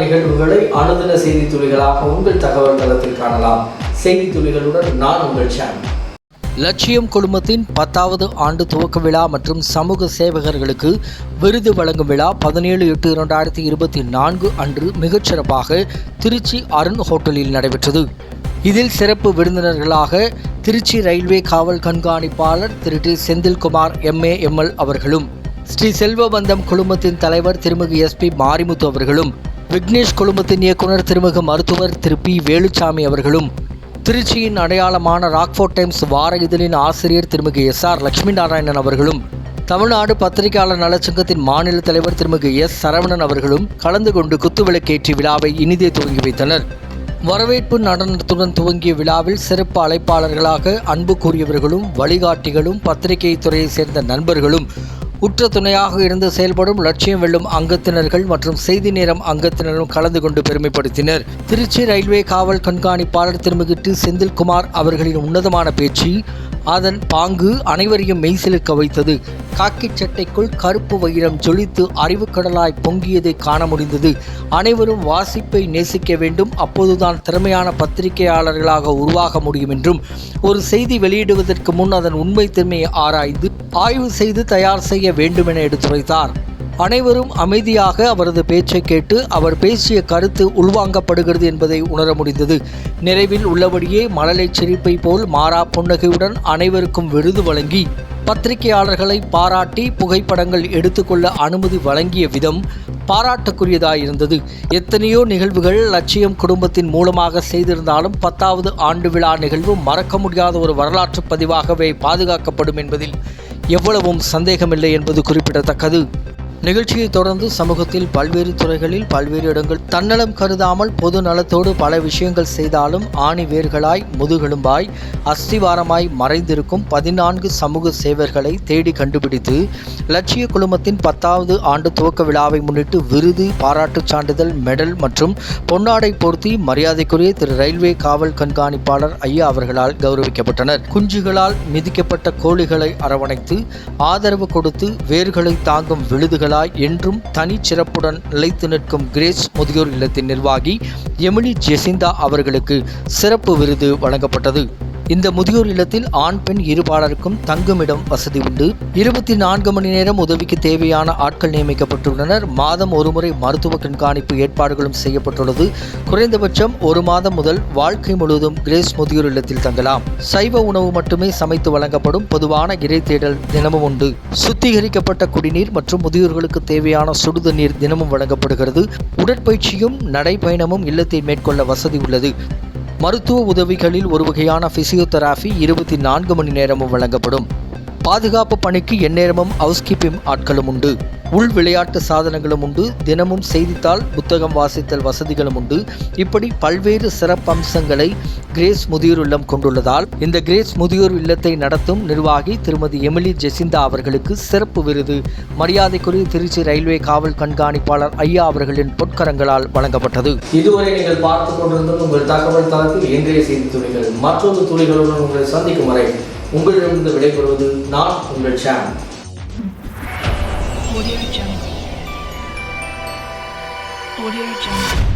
நிகழ்வுகளை அனுதின செய்தி துளிகளாக உங்கள் தகவல் தளத்தில் காணலாம். செய்தி துளிகளுடன் நான் உங்கள் சாம் லட்சியம் குழுமத்தின் பத்தாவது ஆண்டு துவக்க விழா மற்றும் சமூக சேவகர்களுக்கு விருது வழங்கும் விழா பதினேழு எட்டு இரண்டாயிரத்தி இருபத்தி நான்கு அன்று மிகச்சிறப்பாக திருச்சி அருண் ஹோட்டலில் நடைபெற்றது. இதில் சிறப்பு விருந்தினர்களாக திருச்சி ரயில்வே காவல் கண்காணிப்பாளர் திரு டி செந்தில்குமார் எம்ஏ எம்எல் அவர்களும் ஸ்ரீ செல்வபந்தம் குழுமத்தின் தலைவர் திருமிகு எஸ்பி மாரிமுத்து அவர்களும் விக்னேஷ் குழுமத்தின் இயக்குனர் திருமிகு மருத்துவர் திரு பி வேலுச்சாமி அவர்களும் திருச்சியின் அடையாளமான ராக்ஃபோர்ட் டைம்ஸ் வார இதழின் ஆசிரியர் திருமிகு எஸ் ஆர் லட்சுமி நாராயணன் அவர்களும் தமிழ்நாடு பத்திரிகையாளர் நலச்சங்கத்தின் மாநில தலைவர் திருமிகு எஸ் சரவணன் அவர்களும் கலந்து கொண்டு குத்துவிளக்கேற்றி விழாவை இனிதே துவங்கி வைத்தனர். வரவேற்பு நடனத்துடன் துவங்கிய விழாவில் சிறப்பு அழைப்பாளர்களாக அன்பு கூறியவர்களும் வழிகாட்டிகளும் பத்திரிகை துறையைச் சேர்ந்த நண்பர்களும் உற்ற துணையாக இருந்து செயல்படும் லட்சியம் வெல்லும் அங்கத்தினர்கள் மற்றும் செய்தி நேரம் அங்கத்தினரும் கலந்து கொண்டு பெருமைப்படுத்தினர். திருச்சி ரயில்வே காவல் கண்காணிப்பாளர் திருமிகிட்டு செந்தில்குமார் அவர்களின் உன்னதமான பேச்சு அதன் பாங்கு அனைவரையும் மெய்சிலுக்க வைத்தது. காக்கிச் சட்டைக்குள் கருப்பு வைரம் ஜொலித்து அறிவுக்கடலாய் பொங்கியதை காண முடிந்தது. அனைவரும் வாசிப்பை நேசிக்க வேண்டும். அப்போதுதான் திறமையான பத்திரிகையாளர்களாக உருவாக முடியும் என்றும் ஒரு செய்தி வெளியிடுவதற்கு முன் அதன் உண்மை திறமையை ஆராய்ந்து ஆய்வு செய்து தயார் செய்ய வேண்டும் என எடுத்துரைத்தார். அனைவரும் அமைதியாக அவரது பேச்சை கேட்டு அவர் பேசிய கருத்து உள்வாங்கப்படுகிறது என்பதை உணர முடிந்தது. நிறைவில் உள்ளபடியே மழலை சிரிப்பை போல் மாறா புன்னகையுடன் அனைவருக்கும் விருது வழங்கி பத்திரிகையாளர்களை பாராட்டி புகைப்படங்கள் எடுத்துக்கொள்ள அனுமதி வழங்கிய விதம் பாராட்டுக்குரியதாயிருந்தது. எத்தனையோ நிகழ்வுகள் லட்சியம் குடும்பத்தின் மூலமாக செய்திருந்தாலும் பத்தாவது ஆண்டு விழா நிகழ்வு மறக்க முடியாத ஒரு வரலாற்று பதிவாகவே பாதுகாக்கப்படும் என்பதில் எவ்வளவும் சந்தேகமில்லை என்பது குறிப்பிடத்தக்கது. நிகழ்ச்சியை தொடர்ந்து சமூகத்தில் பல்வேறு துறைகளில் பல்வேறு இடங்கள் தன்னலம் கருதாமல் பொது நலத்தோடு பல விஷயங்கள் செய்தாலும் ஆணி வேர்களாய் முதுகெலும்பாய் அஸ்திவாரமாய் மறைந்திருக்கும் பதினான்கு சமூக சேவர்களை தேடி கண்டுபிடித்து லட்சிய குழுமத்தின் பத்தாவது ஆண்டு துவக்க விழாவை முன்னிட்டு விருது பாராட்டுச் சான்றிதழ் மெடல் மற்றும் பொன்னாடை போர்த்தி மரியாதைக்குரிய திரு ரயில்வே காவல் கண்காணிப்பாளர் ஐயா அவர்களால் கௌரவிக்கப்பட்டனர். குஞ்சுகளால் மிதிக்கப்பட்ட கோழிகளை அரவணைத்து ஆதரவு கொடுத்து வேர்களை தாங்கும் விழுதுகளாய் என்றும் தனிச்சிறப்புடன் நிலைத்து நிற்கும் கிரேஸ் முதியோர் இல்லத்தின் நிர்வாகி எமிலி ஜெசிந்தா அவர்களுக்கு சிறப்பு விருது வழங்கப்பட்டது. இந்த முதியோர் இல்லத்தில் ஆண் பெண் இருபாலருக்கும் தங்குமிடம் வசதி உண்டு. இருபத்தி நான்கு மணி நேரம் உதவிக்கு தேவையான ஆட்கள் நியமிக்கப்பட்டுள்ளனர். மாதம் ஒருமுறை மருத்துவ கண்காணிப்பு ஏற்பாடுகளும் செய்யப்பட்டுள்ளது. குறைந்தபட்சம் ஒரு மாதம் முதல் வாழ்க்கை முழுவதும் கிரேஸ் முதியோர் இல்லத்தில் தங்கலாம். சைவ உணவு மட்டுமே சமைத்து வழங்கப்படும் பொதுவான இறை தேடல் தினமும் உண்டு. சுத்திகரிக்கப்பட்ட குடிநீர் மற்றும் முதியோர்களுக்கு தேவையான சுடுதண்ணீர் தினமும் வழங்கப்படுகிறது. உடற்பயிற்சியும் நடைபயணமும் இல்லத்தை மேற்கொள்ள வசதி உள்ளது. மருத்துவ உதவிகளில் ஒரு வகையான பிசியோதெராபி இருபத்தி நான்கு மணி நேரமும் வழங்கப்படும். பாதுகாப்பு பணிக்கு எந்நேரமும் ஹவுஸ்கீப்பிங் ஆட்களும் உண்டு. உள் விளையாட்டு சாதனங்களும் உண்டு. தினமும் செய்தித்தாள் புத்தகம் வாசித்தல் வசதிகளும் உண்டு. இப்படி பல்வேறு சிறப்பம்சங்களை கிரேஸ் முதியோர் இல்லம் கொண்டுள்ளதால் இந்த கிரேஸ் முதியோர் இல்லத்தை நடத்தும் நிர்வாகி திருமதி எமிலி ஜெசிந்தா அவர்களுக்கு சிறப்பு விருது மரியாதைக்குரிய திருச்சி ரயில்வே காவல் கண்காணிப்பாளர் ஐயா அவர்களின் பொற்கரங்களால் வழங்கப்பட்டது இதுவரை நீங்கள் பார்த்து கொண்டிருந்தது உங்கள் தகவல் தளத்தில் இன்றைய செய்தி துளிகள் மற்றொரு துளிகளுடன் உங்களை சந்திக்கும் வரை உங்களிடமிருந்து விடைபெறுவது நான் உங்கள் Sam Audio Jungle. Audio Jungle.